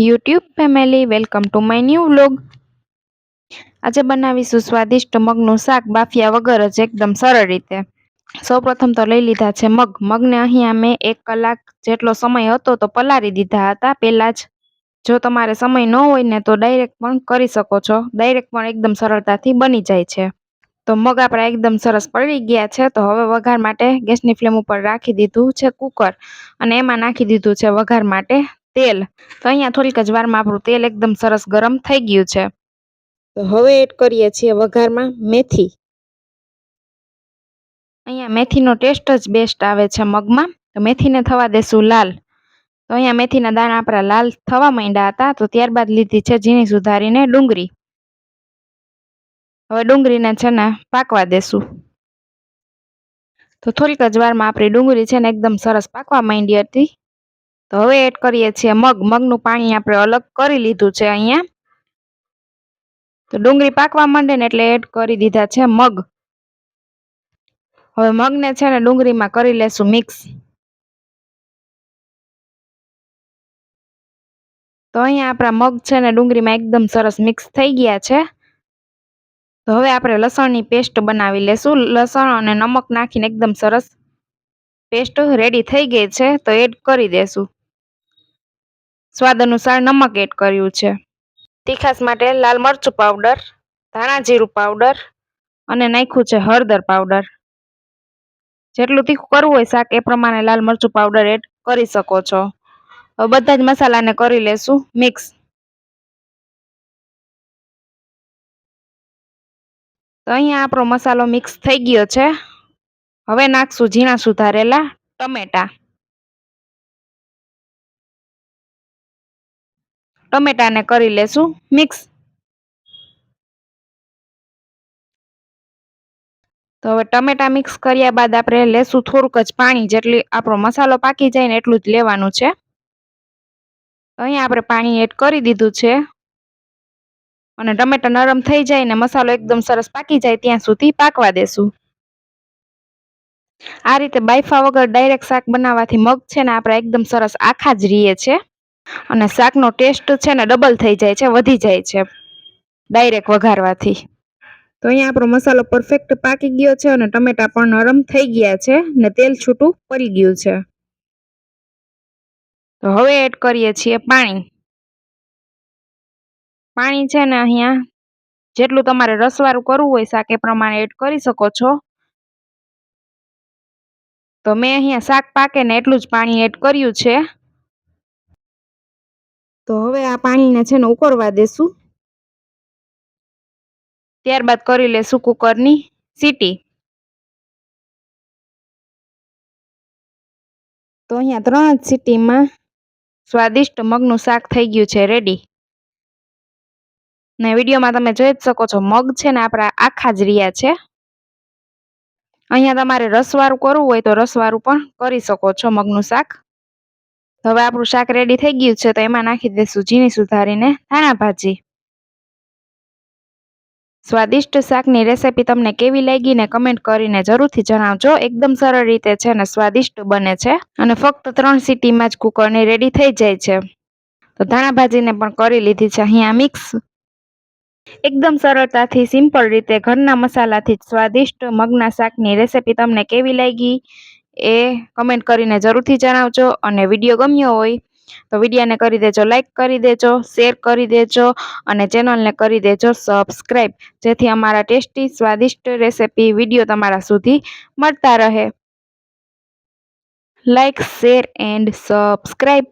YouTube family, welcome to my new vlog. આજે બનાવીશું સ્વાદિષ્ટ મગનું શાક, બાફિયા વગર જ એકદમ સરળ રીતે. સૌપ્રથમ તો લઈ લીધા છે મગ. મગને અહીંયા મેં એક કલાક જેટલો સમય હતો તો પલાળી દીધા હતા. પહેલાં જ જો તમારે સમય ન હોય ને તો ડાયરેક્ટ પણ કરી શકો છો. ડાયરેક્ટ પણ એકદમ સરળતાથી બની જાય છે. તો મગ આપણા એકદમ સરસ પડી ગયા છે. તો હવે વઘાર માટે ગેસની ફ્લેમ ઉપર રાખી દીધું છે કુકર. અને એમાં નાખી દીધું છે વઘાર માટે તેલ. તો અહીંયા થોડીક જ વારમાં આપણું તેલ એકદમ સરસ ગરમ થઈ ગયું છે. તો હવે એડ કરીએ છીએ વઘારમાં મેથી. અહીંયા મેથીનો ટેસ્ટ જ બેસ્ટ આવે છે મગમાં. તો મેથીને થવા દેશું લાલ. તો અહીંયા મેથીના દાણા આપણા લાલ થવા માંડ્યા હતા. તો ત્યારબાદ લીધી છે ઝીણી સુધારીને ડુંગળી. હવે ડુંગળીને છે ને પાકવા દેશું. તો થોડીક જ વારમાં આપણી ડુંગળી છે ને એકદમ સરસ પાકવા માંડી હતી. તો હવે એડ કરીએ છીએ મગ. મગનું પાણી આપણે અલગ કરી લીધું છે અહીંયા. તો ડુંગળી પાકવા માંડે ને એટલે એડ કરી દીધા છે મગ. હવે મગને છે ને ડુંગળીમાં કરી લેશું મિક્સ તો અહીંયા આપણા મગ છે ને ડુંગળીમાં એકદમ સરસ મિક્સ થઈ ગયા છે. તો હવે આપણે લસણની પેસ્ટ બનાવી લેશું. લસણ અને નમક નાખીને એકદમ સરસ પેસ્ટ રેડી થઈ ગઈ છે. તો એડ કરી દેશું. સ્વાદ અનુસાર નમક એડ કર્યું છે. તીખાસ માટે લાલ મરચું પાવડર, ધાણા જીરું પાવડર અને નાખ્યું છે હળદર પાવડર. જેટલું તીખું કરવું હોય શાક એ પ્રમાણે લાલ મરચું પાવડર એડ કરી શકો છો. હવે બધા જ મસાલાને કરી લેશું, મિક્સ. તો અહીંયા આપણો મસાલો મિક્સ થઈ ગયો છે. હવે નાખશું ઝીણા સુધારેલા ટમેટા. ટમેટાને કરી લેશું. મિક્સ. તો હવે ટમેટા મિક્સ કર્યા બાદ આપણે લેશું થોડુંક જ પાણી, જેટલી આપણો મસાલો પાકી જાય ને એટલું જ લેવાનું છે. અહીંયા આપણે પાણી એડ કરી દીધું છે. અને ટમેટા નરમ થઈ જાય ને મસાલો એકદમ સરસ પાકી જાય ત્યાં સુધી પાકવા દેશું. આ રીતે બાયફા વગર ડાયરેક્ટ શાક બનાવવાથી મગ છે ને આપણે એકદમ સરસ આખા જ રહીએ છે. અને શાકનો ટેસ્ટ છે ને ડબલ થઈ જાય છે વધી જાય છે. ડાયરેક્ટ વઘારવાથી. તો અહીંયા આપણો મસાલો પરફેક્ટ પાકી ગયો છે અને ટમેટા પણ નરમ થઈ ગયા છે ને તેલ છૂટું પડી ગયું છે. તો હવે એડ કરીએ છીએ પાણી. પાણી છે ને અહીંયા જેટલું તમારે રસવાળું કરવું હોય શાક એ પ્રમાણે એડ કરી શકો છો. તો મેં અહીંયા શાક પાકે ને એટલું જ પાણી એડ કર્યું છે. તો હવે આ પાણીને છે ને ઉકળવા દેશું ત્યારબાદ કરી લેશું કુકરની સીટી. તો અહીંયા ત્રણ જ સીટીમાં સ્વાદિષ્ટ મગનું શાક થઈ ગયું છે રેડી ને વિડીયોમાં તમે જોઈ જ શકો છો મગ છે ને આપણા આખા જ રહ્યા છે. અહીંયા તમારે રસવાળું કરવું હોય તો રસવાળું પણ કરી શકો છો મગનું શાક. હવે આપણું શાક રેડી થઈ ગયું છે, તો એમાં નાખી દઈશું ઝીણી સુધારીને ધાણા ભાજી. સ્વાદિષ્ટ શાકની રેસીપી તમને કેવી લાગી ને કમેન્ટ કરીને જરૂરથી જણાવજો. એકદમ સરળ રીતે છે ને સ્વાદિષ્ટ બને છે અને ફક્ત ત્રણ સીટીમાં જ કુકરની રેડી થઈ જાય છે. તો ધાણા ભાજીને પણ કરી લીધી છે અહીંયા મિક્સ એકદમ સરળતાથી સિમ્પલ રીતે ઘરના મસાલાથી સ્વાદિષ્ટ મગના શાકની રેસીપી તમને કેવી લાગી? એ કમેન્ટ કરીને જરૂરથી જણાવજો અને વીડિયો ગમ્યો હોય તો વિડીયાને કરી દેજો લાઇક કરી દેજો શેર કરી દેજો અને ચેનલને કરી દેજો સબસ્ક્રાઈબ જેથી અમારા ટેસ્ટી, સ્વાદિષ્ટ રેસીપી વીડિયો તમારા સુધી મળતા રહે. Like share and subscribe